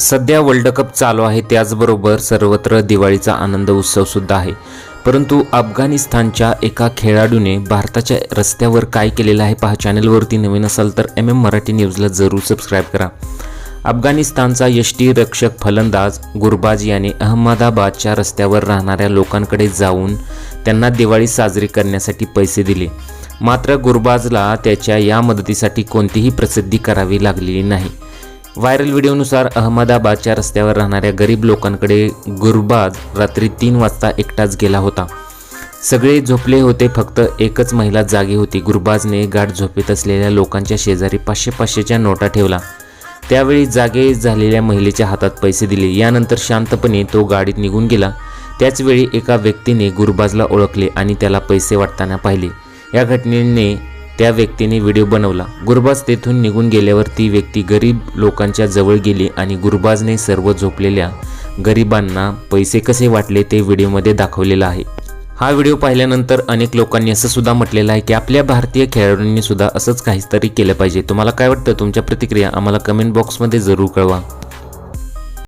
सध्या world cup चालू आहे त्याचबरोबर सर्वत्र दिवाळीचा आनंद उत्सव सुद्धा आहे. परंतु अफगाणिस्तानच्या एका खेळाडूने भारताच्या रस्त्यावर काय केलेलं आहे पहा चॅनलवरती नवीन असाल तर एम एम मराठी न्यूजला जरूर सबस्क्राईब करा. अफगाणिस्तानचा यष्टीरक्षक फलंदाज गुरबाज याने अहमदाबादच्या रस्त्यावर राहणाऱ्या लोकांकडे जाऊन त्यांना दिवाळी साजरी करण्यासाठी पैसे दिले. मात्र गुरबाजला त्याच्या या मदतीसाठी कोणतीही प्रसिद्धी करावी लागलेली नाही. व्हायरल व्हिडिओनुसार अहमदाबादच्या रस्त्यावर राहणाऱ्या गरीब लोकांकडे गुरबाज रात्री तीन वाजता एकटाच गेला होता. सगळे झोपले होते फक्त एकच महिला जागी होती. गुरबाजने गाठ झोपेत असलेल्या लोकांच्या शेजारी पाचशे पाचशेच्या नोटा ठेवला त्यावेळी जागे झालेल्या महिलेच्या हातात पैसे दिले. यानंतर शांतपणे तो गाडीत निघून गेला. त्याचवेळी एका व्यक्तीने गुरबाजला ओळखले आणि त्याला पैसे वाटताना पाहिले. या घटनेने त्या व्यक्तीने व्हिडिओ बनवला. गुरबाज तेथून निघून गेल्यावर ती व्यक्ती गरीब लोकांच्या जवळ गेली आणि गुरबाजने सर्व झोपलेल्या गरिबांना पैसे कसे वाटले ते व्हिडिओमध्ये दाखवलेलं आहे. हा व्हिडिओ पाहिल्यानंतर अनेक लोकांनी असं सुद्धा म्हटलेलं आहे की आपल्या भारतीय खेळाडूंनी सुद्धा असंच काहीतरी केलं पाहिजे. तुम्हाला काय वाटतं? तुमच्या प्रतिक्रिया आम्हाला कमेंट बॉक्समध्ये जरूर कळवा.